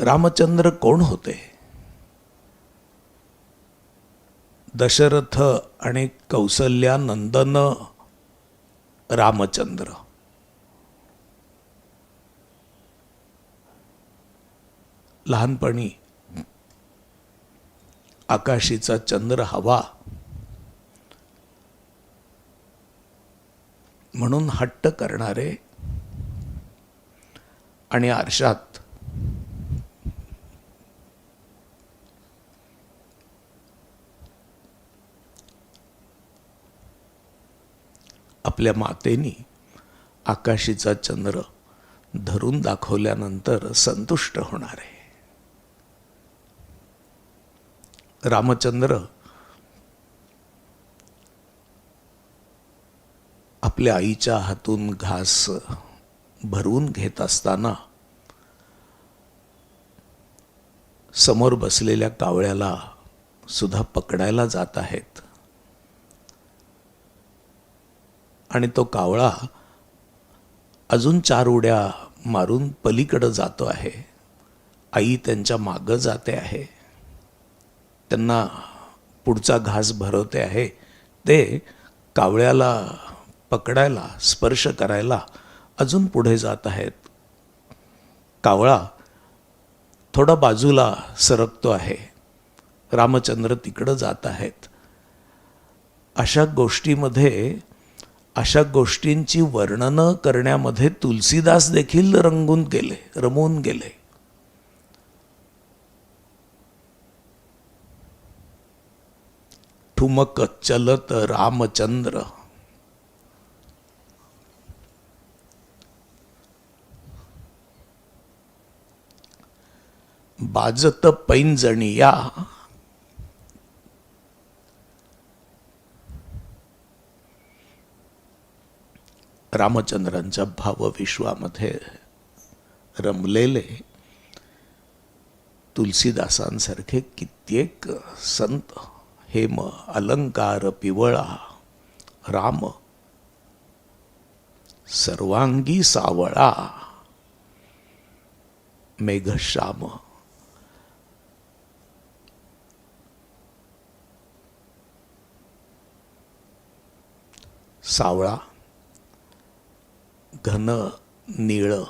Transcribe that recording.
रामचंद्र कोण होते? दशरथ आणि कौसल्यानंदन रामचंद्र. लहानपणी आकाशीचा चंद्र हवा म्हणून हट्ट करणारे आणि आरशात आपल्या मातेनी आकाशीचा चंद्र धरून दाखवल्यानंतर संतुष्ट होणार. आहे रामचंद्र आपल्या आईच्या हातून घास भरवून घेत असताना समोर बसलेल्या कावळ्याला सुद्धा पकडायला जात आहेत. आणि तो कावळा अजून चार उड्या मारून पलीकडं जातो आहे. आई त्यांच्या मागं जाते आहे. त्यांना पुढचा घास भरवते आहे. ते कावळ्याला पकडायला स्पर्श करायला अजून पुढे जात आहेत. कावळा थोडा बाजूला सरकतो आहे. रामचंद्र तिकडं जात आहेत. अशा गोष्टीमध्ये अशा गोष्टींची वर्णनं करण्यामध्ये तुलसीदास देखील रंगून गेले रमून गेले. ठुमक चलत रामचंद्र. बाजत पैंजणिया. रामचंद्रांच्या भावविश्वामध्ये रमलेले तुलसीदासांसारखे कित्येक संत हेम अलंकार पिवळा राम सर्वांगी सावळा मेघश्याम सावळा घन निळं